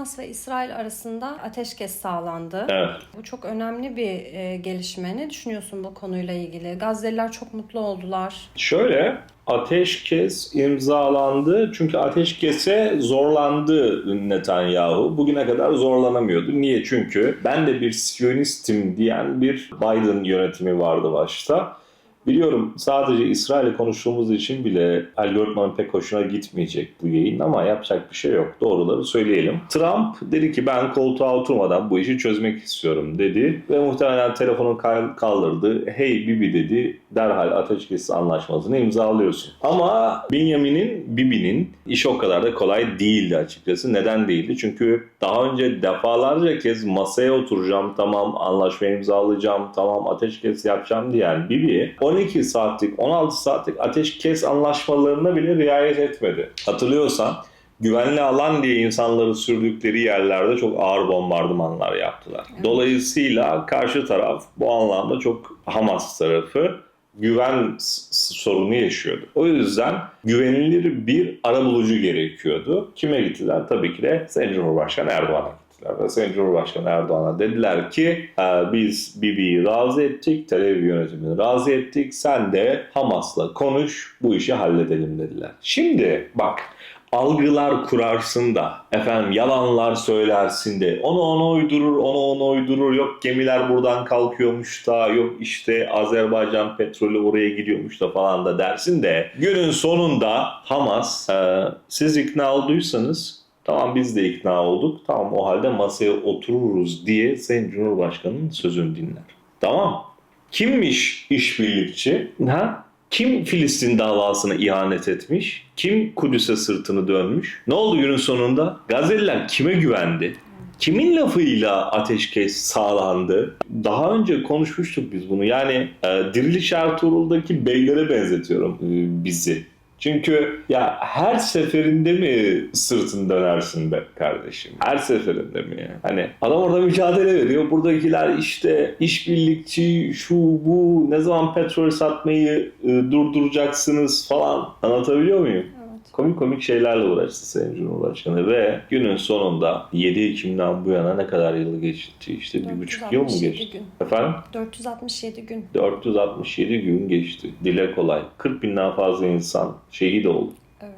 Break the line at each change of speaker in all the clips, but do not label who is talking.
Hamas ve İsrail arasında ateşkes sağlandı.
Evet.
Bu çok önemli bir e, gelişme. Ne düşünüyorsun bu konuyla ilgili? Gazze'liler çok mutlu oldular.
Şöyle ateşkes imzalandı çünkü ateşkese zorlandı Netanyahu. Bugüne kadar zorlanamıyordu. Niye? Çünkü ben de bir Siyonistim diyen bir Biden yönetimi vardı başta. Biliyorum sadece İsrail'le konuştuğumuz için bile algoritmanın pek hoşuna gitmeyecek bu yayın ama yapacak bir şey yok. Doğruları söyleyelim. Trump dedi ki ben koltuğa oturmadan bu işi çözmek istiyorum dedi ve muhtemelen telefonu kal- kaldırdı. Hey Bibi dedi derhal ateşkes anlaşmasını imzalıyorsun. Ama Benjamin'in, Bibi'nin işi o kadar da kolay değildi açıkçası. Neden değildi? Çünkü daha önce defalarca kez masaya oturacağım, tamam anlaşmayı imzalayacağım, tamam ateşkes yapacağım diyen Bibi 12 saatlik, 16 saatlik ateşkes anlaşmalarına bile riayet etmedi. Hatırlıyorsan güvenli alan diye insanları sürdükleri yerlerde çok ağır bombardımanlar yaptılar. Dolayısıyla karşı taraf bu anlamda çok Hamas tarafı güven sorunu yaşıyordu. O yüzden güvenilir bir arabulucu gerekiyordu. Kime gittiler? Tabii ki de Sayın Cumhurbaşkanı Erdoğan'a gittiler. Ve Sayın Cumhurbaşkanı Erdoğan'a dediler ki "Ee, biz Bibi'yi razı ettik, Tel Aviv yönetimini razı ettik. Sen de Hamas'la konuş, bu işi halledelim dediler. Şimdi bak algılar kurarsın da efendim yalanlar söylersin de onu ona uydurur onu ona uydurur yok gemiler buradan kalkıyormuş da yok işte Azerbaycan petrolü oraya gidiyormuş da falan da dersin de günün sonunda Hamas e, siz ikna olduysanız tamam biz de ikna olduk tamam o halde masaya otururuz diye Sayın Cumhurbaşkanı'nın sözünü dinler. Tamam Kimmiş işbirlikçi? Ha? Kim Filistin davasına ihanet etmiş? Kim Kudüs'e sırtını dönmüş? Ne oldu günün sonunda? Gazze'liler kime güvendi? Kimin lafıyla ateşkes sağlandı? Daha önce konuşmuştuk biz bunu. Yani e, Diriliş Ertuğrul'daki beylere benzetiyorum e, bizi. Çünkü ya her seferinde mi sırtını dönersin be kardeşim? Her seferinde mi ya? Hani adam orada mücadele veriyor. Buradakiler işte işbirlikçi, şu bu, ne zaman petrol satmayı e, durduracaksınız falan. Anlatabiliyor muyum? Komik komik şeylerle uğraştı Sayın Cumhurbaşkanı ve günün sonunda 7 Ekim'den bu yana ne kadar yıl geçti? İşte bir buçuk yıl mı
467
geçti?
gün.
Efendim?
467 gün.
467 gün geçti. Dile kolay. 40 binden fazla insan şehit oldu.
Evet.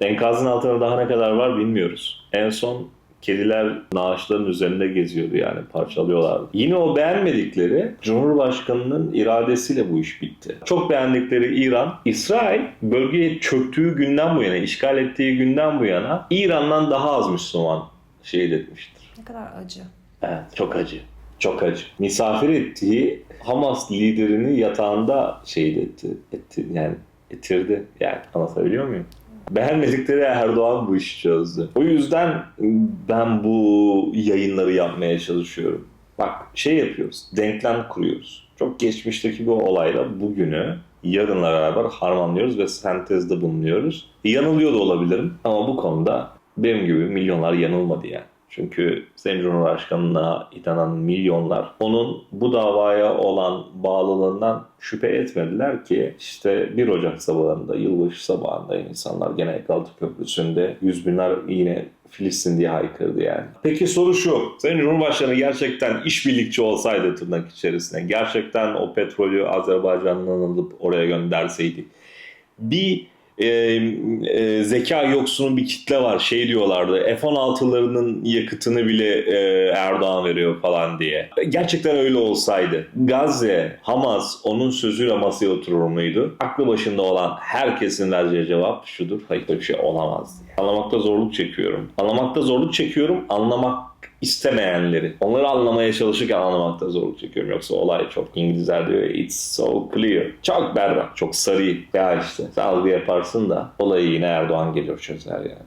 Enkazın altında daha ne kadar var bilmiyoruz. En son kediler naaşların üzerinde geziyordu yani parçalıyorlardı. Yine o beğenmedikleri Cumhurbaşkanı'nın iradesiyle bu iş bitti. Çok beğendikleri İran, İsrail bölgeye çöktüğü günden bu yana, işgal ettiği günden bu yana İran'dan daha az Müslüman şehit etmiştir.
Ne kadar acı.
Evet, çok acı. Çok acı. Misafir ettiği Hamas liderini yatağında şehit etti. etti yani etirdi. Yani anlatabiliyor muyum? Beğenmedikleri Erdoğan bu işi çözdü. O yüzden ben bu yayınları yapmaya çalışıyorum. Bak şey yapıyoruz, denklem kuruyoruz. Çok geçmişteki bu olayla bugünü yarınla beraber harmanlıyoruz ve sentezde bulunuyoruz. Yanılıyor da olabilirim ama bu konuda benim gibi milyonlar yanılmadı yani. Çünkü Sayın Cumhurbaşkanı'na inanan milyonlar onun bu davaya olan bağlılığından şüphe etmediler ki işte 1 Ocak sabahında, yılbaşı sabahında insanlar gene Ekaltı Köprüsü'nde yüz binler yine Filistin diye haykırdı yani. Peki soru şu. Sayın Cumhurbaşkanı gerçekten işbirlikçi olsaydı tırnak içerisinde, gerçekten o petrolü Azerbaycan'dan alıp oraya gönderseydi bir e, e, zeka yoksunu bir kitle var. Şey diyorlardı F-16'larının yakıtını bile e, Erdoğan veriyor falan diye. Gerçekten öyle olsaydı Gazze, Hamas onun sözüyle masaya oturur muydu? Aklı başında olan herkesin vereceği cevap şudur. Hayır bir şey olamaz diye. Anlamakta zorluk çekiyorum. Anlamakta zorluk çekiyorum. Anlamak istemeyenleri. Onları anlamaya çalışırken anlamakta zorluk çekiyorum. Yoksa olay çok İngilizler diyor it's so clear. Çok berrak, çok sarı. Ya işte algı yaparsın da olayı yine Erdoğan gelir çözer yani.